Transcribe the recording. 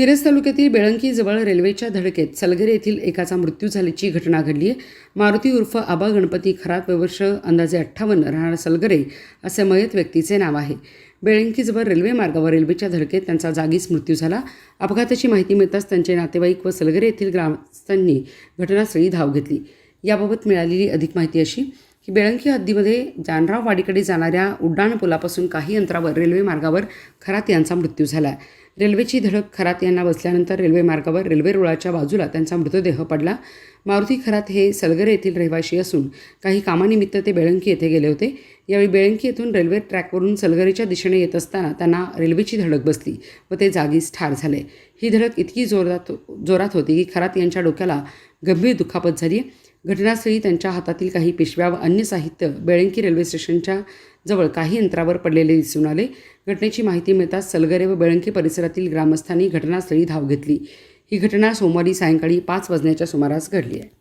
मिरज तालुक्यातील बेळंकीजवळ रेल्वेच्या धडकेत सलगरे येथील एकाचा मृत्यू झाल्याची घटना घडली आहे. मारुती उर्फ आबा गणपती खरात वर्ष अंदाजे अठ्ठावन्न राहणारा सलगरे असे मयत व्यक्तीचे नाव आहे. बेळंकीजवळ रेल्वे मार्गावर रेल्वेच्या धडकेत त्यांचा जागीच मृत्यू झाला. अपघाताची माहिती मिळताच त्यांचे नातेवाईक व सलगरे येथील ग्रामस्थांनी घटनास्थळी धाव घेतली. याबाबत मिळालेली अधिक माहिती अशी ही बेळंकी हद्दीमध्ये जानराव वाडीकडे जाणाऱ्या उड्डाण पुलापासून काही अंतरावर रेल्वे मार्गावर खरात यांचा मृत्यू झाला. रेल्वेची धडक खरात यांना बसल्यानंतर रेल्वे मार्गावर रेल्वे रुळाच्या बाजूला त्यांचा मृतदेह पडला. मारुती खरात हे सलगरे येथील रहिवाशी असून काही कामानिमित्त ते बेळंकी येथे गेले होते. यावेळी बेळंकी येथून रेल्वे ट्रॅकवरून सलगरेच्या दिशेने येत असताना त्यांना रेल्वेची धडक बसली व ते जागीच ठार झाले. ही धडक इतकी जोरात जोरात होती की खरात यांच्या डोक्याला गंभीर दुखापत झाली. घटनास्थळी त्यांच्या हातातील काही पिशव्या व अन्य साहित्य बेळंकी रेल्वे स्टेशनच्या जवळ काही अंतरावर पडलेले दिसून आले. घटनेची माहिती मिळताच सलगरे व बेळंकी परिसरातील ग्रामस्थांनी घटनास्थळी धाव घेतली. ही घटना सोमवारी सायंकाळी पाच वाजण्याच्या सुमारास घडली आहे.